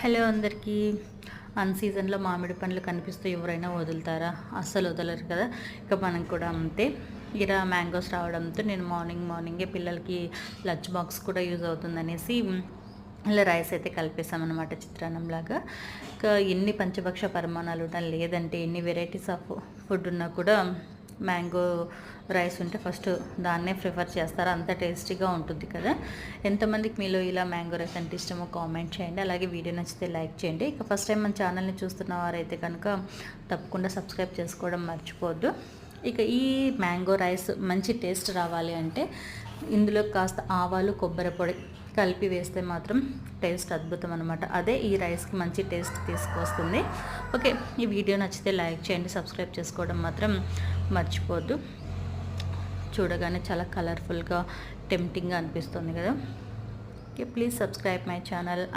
Hello అందరికీ. అన్ సీజన్లో మామిడి పండ్లు కనిపిస్తూ ఎవరైనా వదులుతారా? అస్సలు వదలరు కదా? ఇక మనం కూడా అంతే. ఇలా మ్యాంగోస్ రావడంతో నేను మార్నింగ్ మార్నింగే పిల్లలకి లంచ్ బాక్స్ కూడా యూజ్ అవుతుందనేసి ఇలా రైస్ అయితే కలిపేసామన్నమాట చిత్రాన్నంలాగా. ఇంకా ఎన్ని పంచభక్ష పరిమాణాలు ఉన్నా లేదంటే ఎన్ని వెరైటీస్ ఆఫ్ ఫుడ్ ఉన్నా కూడా మ్యాంగో రైస్ ఉంటే ఫస్ట్ దాన్నే ప్రిఫర్ చేస్తారు. అంత టేస్టీగా ఉంటుంది కదా. ఎంతమందికి మీలో ఇలా మ్యాంగో రైస్ అంటే ఇష్టమో కామెంట్ చేయండి. అలాగే వీడియో నచ్చితే లైక్ చేయండి. ఇక ఫస్ట్ టైం మన ఛానల్ని చూస్తున్న వారైతే కనుక తప్పకుండా సబ్స్క్రైబ్ చేసుకోవడం మర్చిపోవద్దు. ఇక ఈ మ్యాంగో రైస్ మంచి టేస్ట్ రావాలి అంటే ఇందులో కాస్త ఆవాలు కొబ్బరి పొడి కలిపి వేస్తే మాత్రం టేస్ట్ అద్భుతం అనమాట అదే ఈ రైస్కి మంచి టేస్ట్ తీసుకొస్తుంది. ఓకే ఈ వీడియో నచ్చితే లైక్ చేయండి. సబ్స్క్రైబ్ చేసుకోవడం మాత్రం మర్చిపోద్దు చూడగానే చాలా కలర్ఫుల్గా టెంప్టింగ్గా అనిపిస్తుంది కదా. Okay please subscribe my channel and